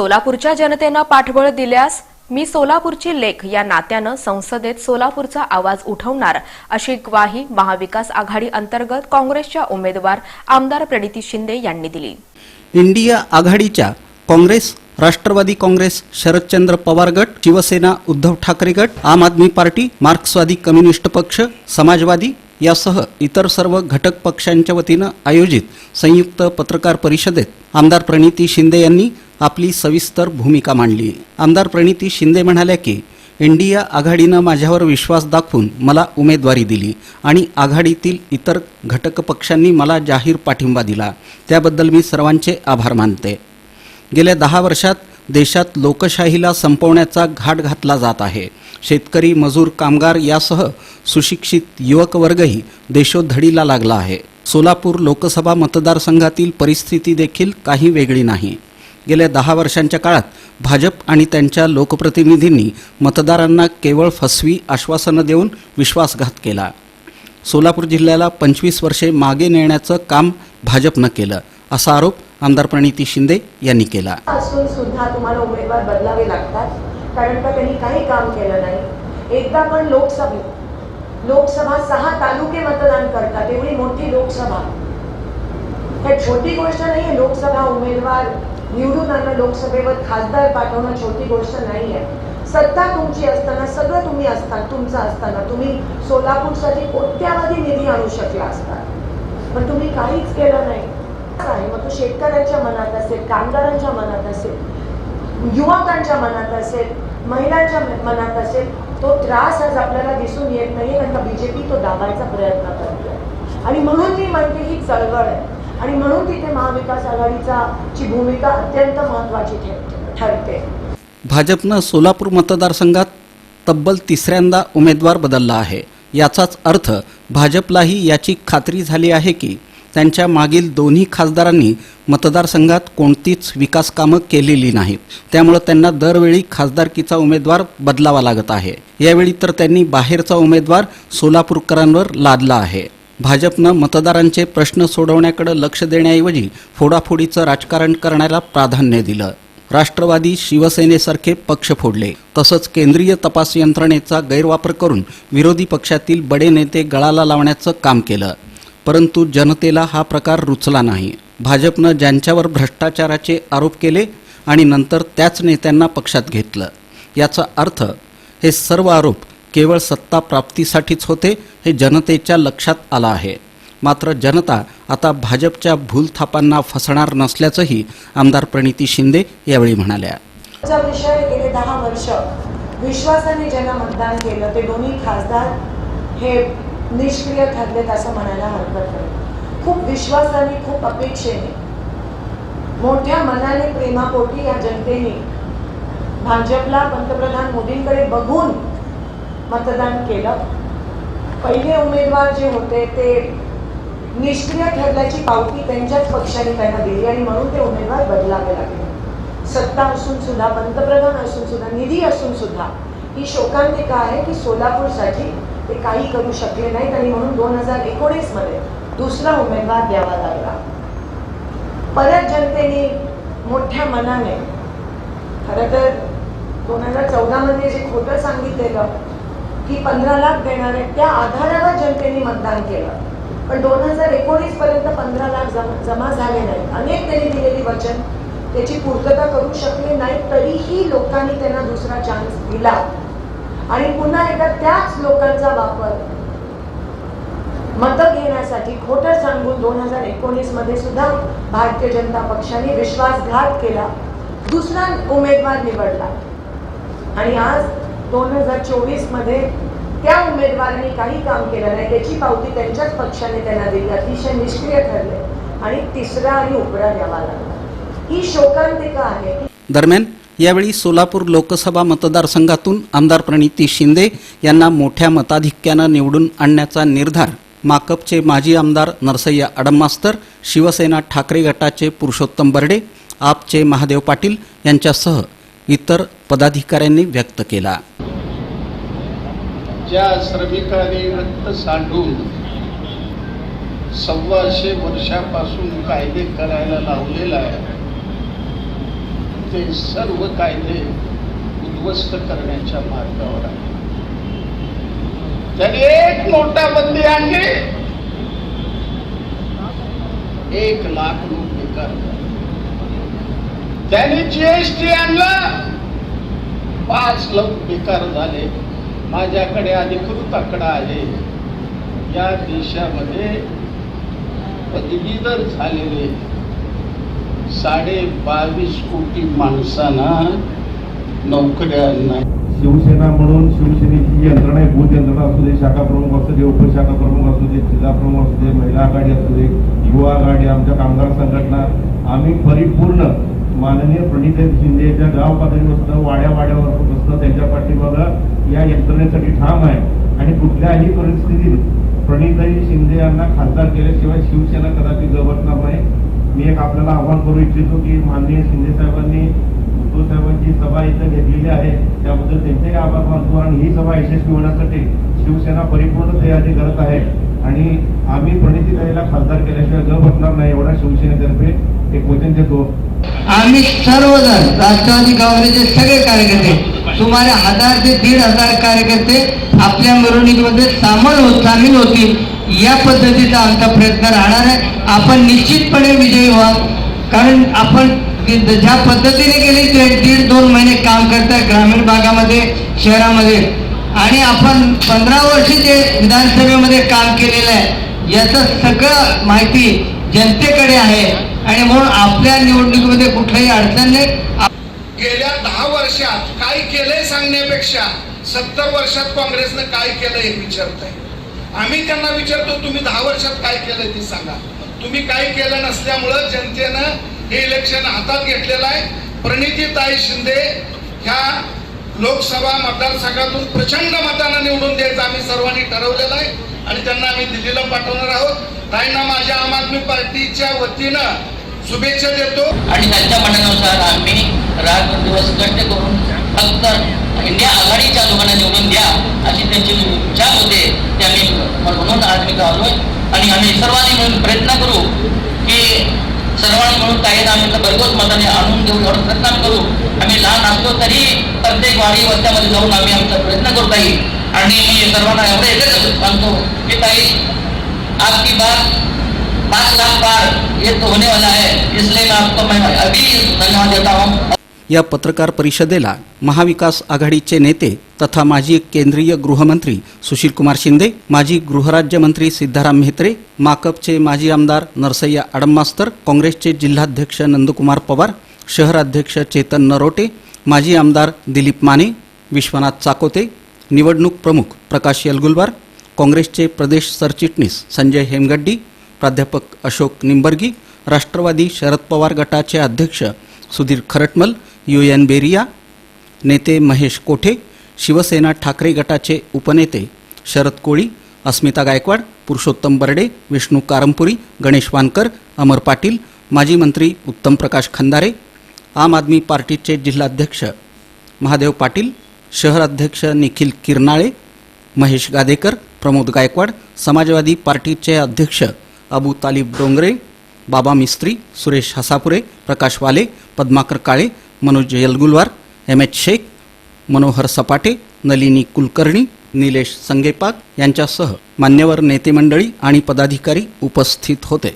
सोलापूरच्या जनतेनं पाठबळ दिल्यास मी सोलापूरची लेख या नात्यानं संसदेत सोलापूरचा आवाज उठवणार अशी ग्वाही महाविकास आघाडी अंतर्गत काँग्रेसच्या उमेदवार आमदार प्रणिती शिंदे यांनी दिली. इंडिया आघाडीच्या काँग्रेस राष्ट्रवादी काँग्रेस शरदचंद्र पवार गट शिवसेना उद्धव ठाकरे गट आम आदमी पार्टी मार्क्सवादी कम्युनिस्ट पक्ष समाजवादी यासह इतर सर्व घटक पक्षांच्या वतीनं आयोजित संयुक्त पत्रकार परिषदेत आमदार प्रणिती शिंदे यांनी आपली सविस्तर भूमिका मांडली. आमदार प्रणिती शिंदे म्हणाल्या की इंडिया आघाडीनं माझ्यावर विश्वास दाखवून मला उमेदवारी दिली आणि आघाडीतील इतर घटक पक्षांनी मला जाहीर पाठिंबा दिला. त्याबद्दल मी सर्वांचे आभार मानते. गेल्या दहा वर्षात देशात लोकशाहीला संपवण्याचा घाट घातला जात आहे. शेतकरी मजूर कामगार यासह सुशिक्षित युवक वर्गही देशोधडीला लागला आहे. सोलापूर लोकसभा मतदारसंघातील परिस्थिती देखील काही वेगळी नाही. गेल्या दहा वर्षांच्या काळात भाजप आणि त्यांच्या लोकप्रतिनिधींनी मतदारांना केवळ फसवी आश्वासनं देऊन विश्वासघात केला. सोलापूर जिल्ह्याला पंचवीस वर्षे मागे नेण्याचं काम भाजपनं केलं असा आरोप आमदार प्रणिती शिंदे यांनी केला. असून सुद्धा तुम्हाला उमेदवार बदलावे लागतात कारण का त्यांनी काही काम केलं नाही? एकदा पण लोकसभेत लोकसभा सहा तालुके मतदान करतात एवढी मोठी लोकसभा. हे छोटी गोष्ट नाही लोकसभा उमेदवार निवडून आणणं लोकसभेवर खासदार पाठवणं छोटी गोष्ट नाही आहे सत्ता तुमची असताना सगळं तुम्ही असता तुमचं असताना तुम्ही सोलापूरसाठी कोट्यावधी निधी आणू शकला असता. पण तुम्ही काहीच केलं नाही. आहे मग तो शेतकऱ्यांच्या मनात असेल कामगारांच्या मनात असेल युवकांच्या मनात असेल महिलांच्या मनात असेल तो त्रास आज आपल्याला दिसून येत नाही कारण का बीजेपी तो दाबायचा प्रयत्न करते आणि म्हणून मी म्हणते ही चळवळ आहे. आणि म्हणून तिथे महाविकास आघाडीचा ची भूमिका अत्यंत महत्वाची ठरते. भाजपनं सोलापूर मतदारसंघात तब्बल तिसऱ्यांदा उमेदवार बदलला आहे. याचाच अर्थ भाजपलाही याची खात्री झाली आहे की त्यांच्या मागील दोन्ही खासदारांनी मतदारसंघात कोणतीच विकास कामं केलेली नाहीत. त्यामुळं त्यांना दरवेळी खासदारकीचा उमेदवार बदलावा लागत आहे. यावेळी तर त्यांनी बाहेरचा उमेदवार सोलापूरकरांवर लादला आहे. भाजपनं मतदारांचे प्रश्न सोडवण्याकडे लक्ष देण्याऐवजी फोडाफोडीचं राजकारण करण्याला प्राधान्य दिलं. राष्ट्रवादी शिवसेनेसारखे पक्ष फोडले. तसंच केंद्रीय तपास यंत्रणेचा गैरवापर करून विरोधी पक्षातील बडे नेते गळाला लावण्याचं काम केलं. परंतु जनतेला हा प्रकार रुचला नाही. भाजपनं ज्यांच्यावर भ्रष्टाचाराचे आरोप केले आणि नंतर त्याच नेत्यांना पक्षात घेतलं. याचा अर्थ हे सर्व आरोप केवळ सत्ता प्राप्तीसाठीच होते हे जनतेच्या लक्षात आलं आहे. मात्र जनता आता भाजपच्या भूलथापांना फसणार नसल्याचंही आमदार प्रणिती शिंदे यावेळी म्हणाल्या. विषय गेले दहा वर्ष विश्वासाने ज्यांना मतदान केलं ते दोन्ही खासदार हे निष्क्रिय ठरलेत असं म्हणायला हरकत नाही. खूप विश्वासाने खूप अपेक्षेने मोठ्या मनाने प्रेमापोटी या जनतेने भाजपला पंतप्रधान मोदींकडे बघून मतदान केलं. पहिले उमेदवार जे होते ते निष्क्रिय ठरल्याची पावती त्यांच्याच पक्षाने त्यांना दिली आणि म्हणून ते उमेदवार बदलावे लागले. सत्ता असून सुद्धा पंतप्रधान असून सुद्धा निधी असून सुद्धा ही शोकांतिका आहे की सोलापूरसाठी ते काही करू शकले नाहीत आणि म्हणून दोन हजार एकोणीसमध्ये दुसरा उमेदवार द्यावा लागला. परत जनतेने मोठ्या मनाने खरं तर दोन हजार चौदामध्ये जे खोटं सांगितलेलं की पंधरा लाख देणार आहे त्या आधारावर जनतेने मतदान केलं. पण दोन हजार एकोणीस पर्यंत पंधरा लाख जमा झाले नाहीत. अनेक त्यांनी दिलेली वचन त्याची पूर्तता करू शकले नाही तरीही लोकांनी त्यांना दुसरा चान्स दिला. आणि पुन्हा एकदा त्याच लोकांचा वापर मतं घेण्यासाठी खोटं सांगून दोन हजार एकोणीसमध्ये सुद्धा भारतीय जनता पक्षाने विश्वासघात केला. दुसरा उमेदवार निवडला. आणि आज दोन हजार चोवीसमध्ये त्या उमेदवारांनी काही काम केलं नाही. त्याची पावती त्यांच्याच पक्षाने त्यांना दिली. अतिशय निष्क्रिय ठरले. आणि तिसरा आणि उपरा द्यावा लागला. ही शोकांतिका आहे. दरम्यान यावेळी सोलापूर लोकसभा मतदारसंघातून आमदार प्रणिती शिंदे यांना मोठ्या मताधिक्यानं निवडून आणण्याचा निर्धार माकपचे माजी आमदार नरसय्या अडमास्तर शिवसेना ठाकरे गटाचे पुरुषोत्तम बर्डे आपचे महादेव पाटील यांच्यासह इतर पदाधिकाऱ्यांनी व्यक्त केला. ज्या श्रमिकांनी रक्त सांडून सव्वाशे वर्षापासून कायदे करायला लावलेला आहे ते सर्व कायदे उद्ध्वस्त करण्याच्या मार्गावर आहे त्याने एक नोटाबंदी आणली. एक लाख लोक बेकार त्यांनी जीएसटी आणलं. पाच लोक बेकार झाले. माझ्याकडे अधिकृत आकडा आहे. या देशामध्ये पदवीधर झालेले साडे बावीस कोटी माणसांना नोकऱ्या नाही. शिवसेना म्हणून शिवसेनेची यंत्रणा आहे बूथ यंत्रणा असू दे शाखा प्रमुख असू दे उपशाखा प्रमुख असू दे जिल्हा प्रमुख असू दे महिला आघाडी असू दे युवा आघाडी आमच्या कामगार संघटना आम्ही परिपूर्ण माननीय प्रणित शिंदेच्या गाव पातळीपासून वाड्या वाड्यावर बसणं त्यांच्या पाठीमागं या यंत्रणेसाठी ठाम आहे. आणि कुठल्याही परिस्थितीत प्रणिताई शिंदे यांना खासदार केल्याशिवाय शिवसेना कदाचित गवसणार नाही. मी एक आपल्याला आव्हान करू इच्छितो की माननीय शिंदे साहेबांनी उद्धव साहेबांची सभा इथं घेतलेली आहे. त्याबद्दल त्यांचेही आभार मानतो आणि ही सभा यशस्वी होण्यासाठी शिवसेना परिपूर्ण तयारी करत आहे. आणि आम्ही प्रणितीताईला खासदार केल्याशिवाय ग बसणार नाही एवढा शिवसेनेतर्फे एक वचन देतो आम्ही सर्वजण राष्ट्रवादी काँग्रेसचे सगळे कार्यकर्ते सुमारे हजार ते दीड हजार कार्यकर्ते आपल्या मिरवणुकीमध्ये सामील होत सामील होतील. या पद्धतीचा आमचा प्रयत्न राहणार आहे. आपण निश्चितपणे विजयी व्हा कारण आपण ज्या पद्धतीने गेले ते दीड दोन महिने काम करतात ग्रामीण भागामध्ये शहरामध्ये. आणि आपण पंधरा वर्ष जे विधानसभेमध्ये काम केलेलं आहे. याचं सगळं माहिती जनतेकडे आहे. आणि म्हणून आपल्या निवडणुकीमध्ये कुठल्याही अडचण नाही. गेल्या दहा वर्षात काय केलंय सांगण्यापेक्षा सत्तर वर्षात काँग्रेसनं काय केलं हे विचारत आहे आम्ही त्यांना विचारतो तुम्ही दहा वर्षात काय केलंय ते सांगा. तुम्ही काय केलं नसल्यामुळं जनतेनं हे इलेक्शन हातात घेतलेलं आहे. प्रणितीताई शिंदे ह्या लोकसभा मतदारसंघातून प्रचंड मतानं निवडून द्यायचं आम्ही सर्वांनी ठरवलेलं आहे. आणि त्यांना आम्ही दिल्लीला पाठवणार आहोत. ताईंना माझ्या आम आदमी पार्टीच्या वतीनं शुभेच्छा देतो. आणि त्यांच्या म्हणण्यानुसार आम्ही राग दिवस कष्ट करून फक्त इंडिया आघाडीच्या लोकांना निवडून द्या अशी त्यांची इच्छा होते. ते आम्ही म्हणून आज मी आलोय आणि आम्ही सर्वांनी मिळून प्रयत्न करू की सर्वांनी मिळून काही आम्ही भरघोस मताने आणून देऊ एवढा प्रयत्न करू. आम्ही लहान असलो तरी प्रत्येक वाडी वस्त्यामध्ये जाऊन आम्ही आमचा प्रयत्न करत आहे आणि मी सर्वांना एवढं एकच सांगतो की ताई की बात पाँच लाख पार ये तो होने वाला है इसलिए मैं आपको मैं अभी धन्यवाद देता हूँ. या पत्रकार परिषदेला महाविकास आघाडीचे नेते तथा माजी केंद्रीय गृहमंत्री सुशीलकुमार शिंदे माजी गृहराज्यमंत्री सिद्धाराम म्हेत्रे माकपचे माजी आमदार नरसय्या आडममास्तर काँग्रेसचे जिल्हाध्यक्ष नंदकुमार पवार शहराध्यक्ष चेतन नरोटे माजी आमदार दिलीप माने विश्वनाथ चाकोते निवडणूक प्रमुख प्रकाश यलगुलवार काँग्रेसचे प्रदेश सरचिटणीस संजय हेमगड्डी प्राध्यापक अशोक निंबर्गी राष्ट्रवादी शरद पवार गटाचे अध्यक्ष सुधीर खरटमल यू एन बेरिया नेते महेश कोठे शिवसेना ठाकरे गटाचे उपनेते शरद कोळी अस्मिता गायकवाड पुरुषोत्तम बर्डे विष्णू कारंपुरी गणेश वानकर अमर पाटील माजी मंत्री उत्तम प्रकाश खंदारे आम आदमी पार्टीचे जिल्हाध्यक्ष महादेव पाटील शहराध्यक्ष निखिल किरनाळे महेश गादेकर प्रमोद गायकवाड समाजवादी पार्टीचे अध्यक्ष अबू तालिब डोंगरे बाबा मिस्त्री सुरेश हसापुरे प्रकाश वाले पद्माकर काळे मनोज यलगुलवार एम एच शेख मनोहर सपाटे नलिनी कुलकर्णी निलेश संगेपाक यांच्यासह मान्यवर नेते मंडळी आणि पदाधिकारी उपस्थित होते.